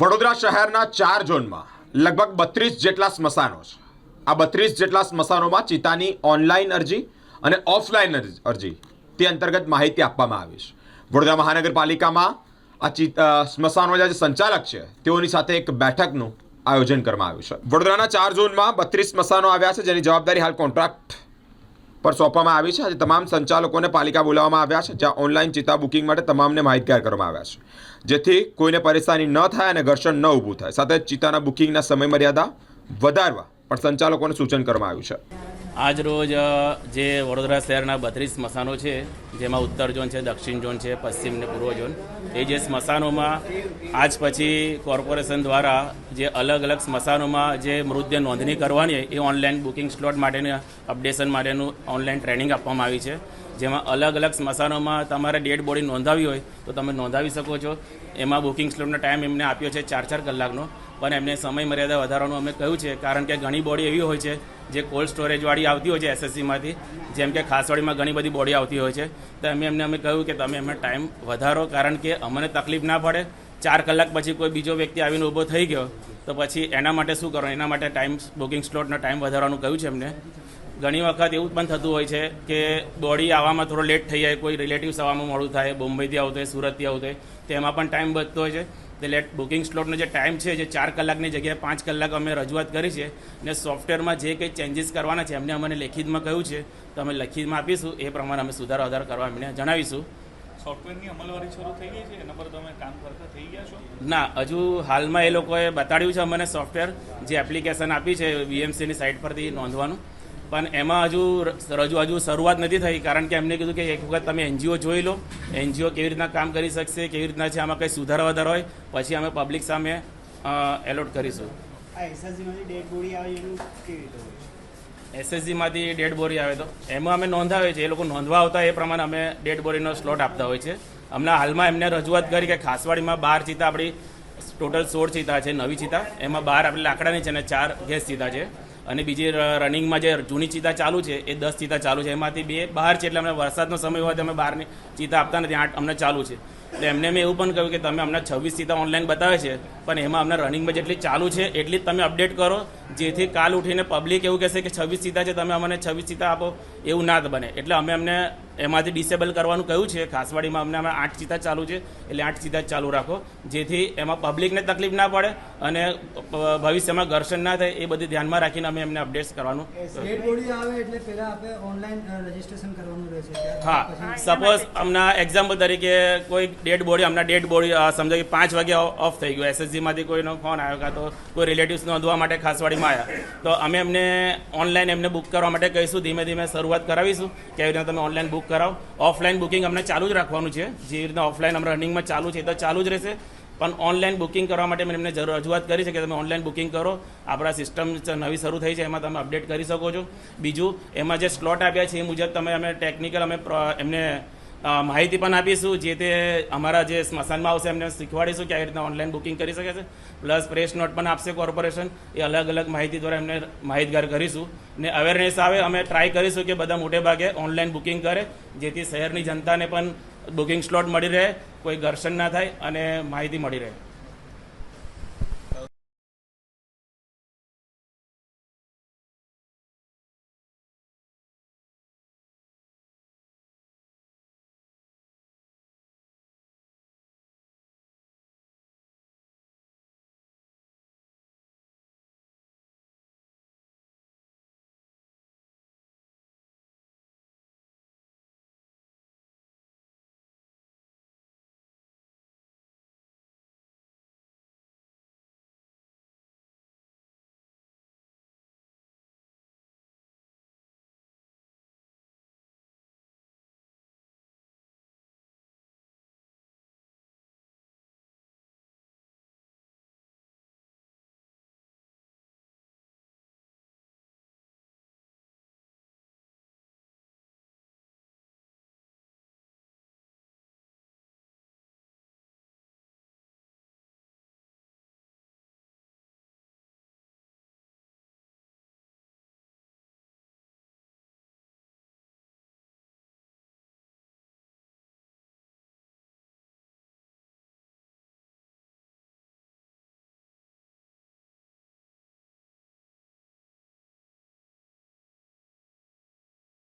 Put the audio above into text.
વડોદરા શહેરના ચાર ઝોનમાં લગભગ બત્રીસ જેટલા સ્મશાનો છે. આ બત્રીસ જેટલા સ્મશાનોમાં ચિતાની ઓનલાઈન અરજી અને ઓફલાઈન અરજી- તે અંતર્ગત માહિતી આપવામાં આવી છે. વડોદરા મહાનગરપાલિકામાં આ ચિત સ્મશાનોના જે સંચાલક છે, તેઓની સાથે એક બેઠકનું આયોજન કરવામાં આવ્યું છે. વડોદરાના ચાર ઝોનમાં બત્રીસ સ્મશાનો આવ્યા છે, જેની જવાબદારી હાલ કોન્ટ્રાક્ટ પર સોંપવામાં આવી છે. આજે તમામ સંચાલકોને પાલિકા બોલાવવામાં આવ્યા છે, જ્યાં ઓનલાઈન ચિતા બુકિંગ માટે તમામને માહિતગાર કરવામાં આવ્યા છે. જેથી કોઈને પરેશાની ન થાય અને ઘર્ષણ ન ઊભું થાય. સાથે ચિતાના બુકિંગના સમય મર્યાદા વધારવા પણ સંચાલકોને સૂચન કરવામાં આવ્યું છે. આજ રોજ જે વડોદરા શહેરના બત્રીસ સ્મશાનો છે, જેમાં ઉત્તર ઝોન છે, દક્ષિણ ઝોન છે, પશ્ચિમ ને પૂર્વ ઝોન, એ જે સ્મશાનોમાં આજ પછી કોર્પોરેશન દ્વારા જે અલગ અલગ સ્મશાનોમાં જે મૃતદેહ નોંધણી કરવાની એ ઓનલાઈન બુકિંગ સ્લોટ માટેની અપડેશન માટેનું ઓનલાઈન ટ્રેનિંગ આપવામાં આવી છે. જેમાં અલગ અલગ સ્મશાનોમાં તમારે ડેડ બોડી નોંધાવી હોય, તો તમે નોંધાવી શકો છો. એમાં બુકિંગ સ્લોટનો ટાઈમ એમને આપ્યો છે ચાર ચાર કલાકનો. પણ એમને સમય મર્યાદા વધારવાનું અમે કહ્યું છે, કારણ કે ઘણી બોડી એવી હોય છે, જે કોલ્ડ સ્ટોરેજવાળી આવતી હોય છે એસએસસીમાંથી જેમ કે ખાસવાડીમાં ઘણી બધી બોડી આવતી હોય છે. તો અમે એમને અમે કહ્યું કે તમે એમને ટાઈમ વધારો, કારણ કે અમને તકલીફ ના પડે. ચાર કલાક પછી કોઈ બીજો વ્યક્તિ આવીને ઊભો થઈ ગયો, તો પછી એના માટે શું કરવાનું? એના માટે ટાઈમ બુકિંગ સ્લોટનો ટાઈમ વધારવાનું કહ્યું છે એમને. ઘણી વખત એવું પણ થતું હોય છે કે બોડી આવવામાં થોડો લેટ થઈ જાય, કોઈ રિલેટિવ્સ આવવામાં મોડું થાય, બોમ્બેથી આવતું હોય, સુરતથી આવતું હોય તેમાં પણ ટાઈમ બચતો હોય છે. લેટ બુકિંગ સ્લોટનો જે ટાઈમ છે, જે ચાર કલાકની જગ્યાએ પાંચ કલાક અમે રજૂઆત કરી છે ને સોફ્ટવેરમાં જે કંઈ ચેન્જીસ કરવાના છે, એમને અમને લેખિતમાં કહ્યું છે, તો અમે લેખિતમાં આપીશું, એ પ્રમાણે અમે સુધારો વધારો કરવા એમને જણાવીશું. સોફ્ટવેરની અમલવારી શરૂ થઈ ગઈ છે? એના પર તમે કામ કરતા થઈ ગયા છો? ના હજુ હાલમાં એ લોકોએ બતાડ્યું છે અમને સોફ્ટવેર જે એપ્લિકેશન આપી છે વીએમસીની સાઇટ પરથી નોંધવાનું. પણ એમાં હજુ રજૂ હજુ શરૂઆત નથી થઈ કારણ કે એમને કીધું કે એક વખત તમે એનજીઓ જોઈ લો એનજીઓ કેવી રીતના કામ કરી શકશે કેવી રીતના છે આમાં કંઈ સુધારો વધારો હોય પછી અમે પબ્લિક સામે એલોટ કરીશું. આ એસએસજીમાંથી ડેડ બોડી આવે એનું કેવી રીતે હોય? એસએસજીમાંથી ડેડ બોરી આવે તો એમાં અમે નોંધાવે છે એ લોકો નોંધવા આવતા એ પ્રમાણે અમે ડેડ બોરીનો સ્લોટ આપતા હોય છે. હમણાં હાલમાં એમને રજૂઆત કરી કે ખાસવાડીમાં બાર ચિતા આપણી ટોટલ સોળ ચિતા છે, નવી ચિતા. એમાં બાર આપણી લાકડાની છે અને ચાર ગેસ ચિતા છે. અને બીજી રનિંગમાં જે જૂની ચિતા ચાલુ છે, એ દસ ચિતા ચાલુ છે. એમાંથી બે બહાર છે એટલે અમને વરસાદનો સમય હોય તો અમે બહારની ચિતા આપતા નથી. આઠ અમને ચાલુ છે. એટલે એમને મેં એવું પણ કહ્યું કે તમે અમને છવ્વીસ સીધા ઓનલાઈન બતાવે છે, પણ એમાં અમને રનિંગમાં જેટલી ચાલુ છે, એટલી જ તમે અપડેટ કરો, જેથી કાલ ઉઠીને પબ્લિક એવું કહેશે કે છવ્વીસ સીધા છે, તમે અમને છવ્વીસ સીધા આપો, એવું ના બને. એટલે અમે અમને એમાંથી ડિસેબલ કરવાનું કહ્યું છે? ખાસવાડીમાં અમને અમે આઠ ચિતા ચાલુ છે એટલે આઠ ચિતા ચાલુ રાખો. જેથી એમાં પબ્લિકને તકલીફ ના પડે અને ભવિષ્યમાં ઘર્ષણ ના થાય એ બધી ધ્યાનમાં રાખીને અમે એમને અપડેટ્સ કરવાનું. ડેડ બોડી આવે એટલે પહેલા આપણે ઓનલાઈન રજીસ્ટ્રેશન કરવાનું રહેશે ત્યાર હા. સપોઝ હમણાં એક્ઝામ્પલ તરીકે કોઈ ડેડ બોડી હમણાં ડેડ બોડી સમજો કે પાંચ વાગે ઓફ થઈ ગયો. એસએસજીમાંથી કોઈનો ફોન આવ્યો કાં તો કોઈ રિલેટિવ્સ નોંધવા માટે ખાસવાડીમાં આવ્યા. તો અમે એમને ઓનલાઈન એમને બુક કરવા માટે કહીશું. ધીમે ધીમે શરૂઆત કરાવીશું. કેવી રીતે તમે ઓનલાઈન બુક કરાવો. ઓફલાઈન બુકિંગ અમને ચાલુ જ રાખવાનું છે. જે રીતના ઓફલાઈન અમારા રનિંગમાં ચાલુ છે એ તો ચાલુ જ રહેશે. પણ ઓનલાઈન બુકિંગ કરવા માટે મેં એમને જરૂર રજૂઆત કરી છે કે તમે ઓનલાઈન બુકિંગ કરો. આપણા સિસ્ટમ નવી શરૂ થઈ છે, એમાં તમે અપડેટ કરી શકો છો. બીજું, એમાં જે સ્લોટ આપ્યા છે એ મુજબ તમે અમે ટેકનિકલ અમે એમને માહિતી પણ આપીશું જે તે અમારા જે સ્મશાનમાં આવશે, એમને શીખવાડીશું કે આવી રીતના ઓનલાઈન બુકિંગ કરી શકે છે. પ્લસ પ્રેસ નોટ પણ આપશે કોર્પોરેશન એ અલગ અલગ માહિતી દ્વારા એમને માહિતગાર કરીશું. ને અવેરનેસ આવે, અમે ટ્રાય કરીશું કે બધા મોટે ભાગે ઓનલાઈન બુકિંગ કરે, જેથી શહેરની જનતાને પણ બુકિંગ સ્લોટ મળી રહે, કોઈ ઘર્ષણ ના થાય અને માહિતી મળી રહે.